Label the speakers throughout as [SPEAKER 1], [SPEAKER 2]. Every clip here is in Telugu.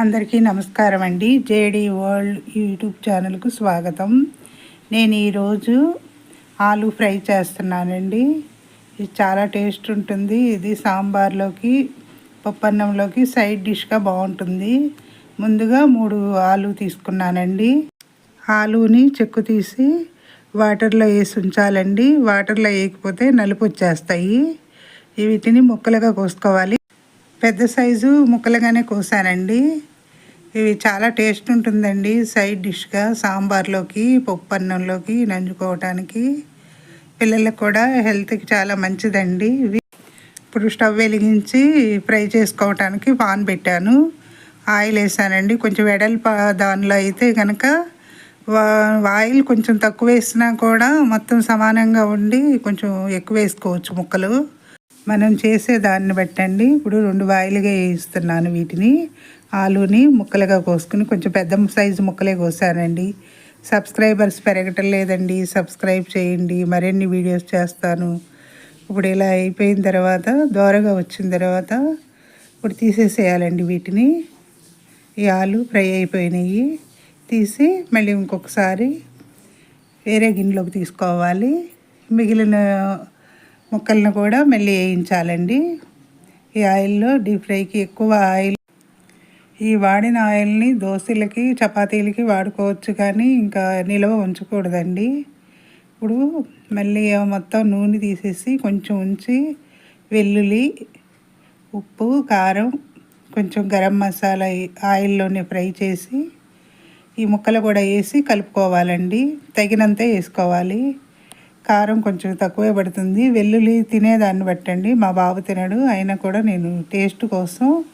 [SPEAKER 1] అందరికీ నమస్కారం అండి. జేడి వరల్డ్ యూట్యూబ్ ఛానల్కు స్వాగతం. నేను ఈరోజు ఆలు ఫ్రై చేస్తున్నానండి. ఇది చాలా టేస్ట్ ఉంటుంది. ఇది సాంబార్లోకి పప్పన్నంలోకి సైడ్ డిష్గా బాగుంటుంది. ముందుగా మూడు ఆలు తీసుకున్నానండి. ఆలుని చెక్కు తీసి వాటర్లో వేసి ఉంచాలండి. వాటర్లో వేయకపోతే నలుపు వచ్చేస్తాయి. వీటిని ముక్కలుగా కోసుకోవాలి. పెద్ద సైజు ముక్కలుగానే కోసానండి. ఇవి చాలా టేస్ట్ ఉంటుందండి సైడ్ డిష్గా సాంబార్లోకి పప్పు అన్నంలోకి నంచుకోవటానికి పిల్లలకు కూడా హెల్త్కి చాలా మంచిదండి. ఇవి ఇప్పుడు స్టవ్ వెలిగించి ఫ్రై చేసుకోవటానికి పాన్ పెట్టాను. ఆయిల్ వేసానండి. కొంచెం వెడల్ప దానిలో అయితే కనుక ఆయిల్ కొంచెం తక్కువ వేసినా కూడా మొత్తం సమానంగా ఉండి కొంచెం ఎక్కువ వేసుకోవచ్చు ముక్కలు. మనం చేసే దాన్ని బట్టండి. ఇప్పుడు రెండు వాయిలుగా వేయిస్తున్నాను వీటిని. ఆలుని ముక్కలుగా కోసుకుని కొంచెం పెద్ద సైజు ముక్కలే కోసానండి. సబ్స్క్రైబర్స్ పెరగటం లేదండి. సబ్స్క్రైబ్ చేయండి. మరిన్ని వీడియోస్ చేస్తాను. ఇప్పుడు ఇలా అయిపోయిన తర్వాత దోరగా వచ్చిన తర్వాత ఇప్పుడు తీసేసేయాలండి వీటిని. ఈ ఆలు ఫ్రై అయిపోయినాయి. తీసి మళ్ళీ ఇంకొకసారి వేరే గిన్నెలోకి తీసుకోవాలి. మిగిలిన ముక్కలను కూడా మళ్ళీ వేయించాలండి. ఈ ఆయిల్లో డీప్ ఫ్రైకి ఎక్కువ ఆయిల్. ఈ వాడిన ఆయిల్ని దోశలకి చపాతీలకి వాడుకోవచ్చు కానీ ఇంకా నిల్వ ఉంచకూడదండి. ఇప్పుడు మళ్ళీ మొత్తం నూనె తీసేసి కొంచెం ఉంచి వెల్లుల్లి ఉప్పు కారం కొంచెం గరం మసాలా ఆయిల్లోనే ఫ్రై చేసి ఈ ముక్కలు కూడా వేసి కలుపుకోవాలండి. తగినంతే వేసుకోవాలి. కారం కొంచెం తక్కువే పడుతుంది. వెల్లుల్లి తినేదాన్ని బట్టండి. మా బాబు తినడు. అయినా కూడా నేను టేస్ట్ కోసం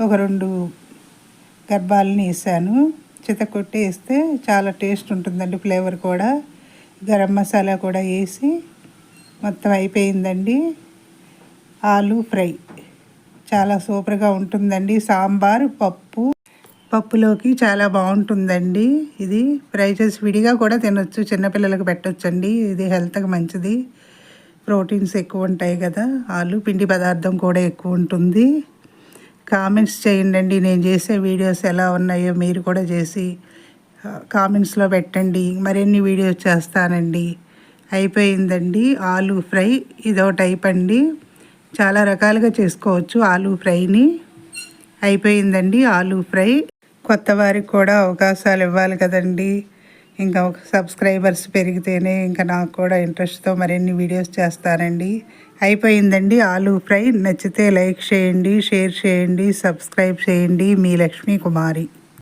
[SPEAKER 1] ఒక రెండు గర్భాలని వేసాను. చితకొట్టి వేస్తే చాలా టేస్ట్ ఉంటుందండి ఫ్లేవర్ కూడా. గరం మసాలా కూడా వేసి మొత్తం అయిపోయిందండి. ఆలు ఫ్రై. చాలా సూపర్గా ఉంటుందండి. సాంబార్ పప్పు పప్పులోకి చాలా బాగుంటుందండి. ఇది ఫ్రై చేసి విడిగా కూడా తినొచ్చు చిన్నపిల్లలకు పెట్టొచ్చండి. ఇది హెల్త్కి మంచిది. ప్రోటీన్స్ ఎక్కువ ఉంటాయి కదా ఆలు పిండి పదార్థం కూడా ఎక్కువ ఉంటుంది. కామెంట్స్ చేయండి నేను చేసే వీడియోస్ ఎలా ఉన్నాయో మీరు కూడా చేసి కామెంట్స్లో పెట్టండి. మరిన్ని వీడియోస్ చేస్తానండి. అయిపోయిందండి. ఆలు ఫ్రై ఇదో టైప్ అండి. చాలా రకాలుగా చేసుకోవచ్చు ఆలు ఫ్రైని. అయిపోయిందండి ఆలు ఫ్రై. కొత్త వారికి కూడా అవకాశాలు ఇవ్వాలి కదండి. ఇంకా ఒక సబ్స్క్రైబర్స్ పెరిగితేనే ఇంకా నాకు కూడా ఇంట్రెస్ట్తో మరిన్ని వీడియోస్ చేస్తానండి. అయిపోయిందండి ఆలూ ఫ్రై. నచ్చితే లైక్ చేయండి షేర్ చేయండి సబ్స్క్రైబ్ చేయండి. మీ లక్ష్మీ కుమారి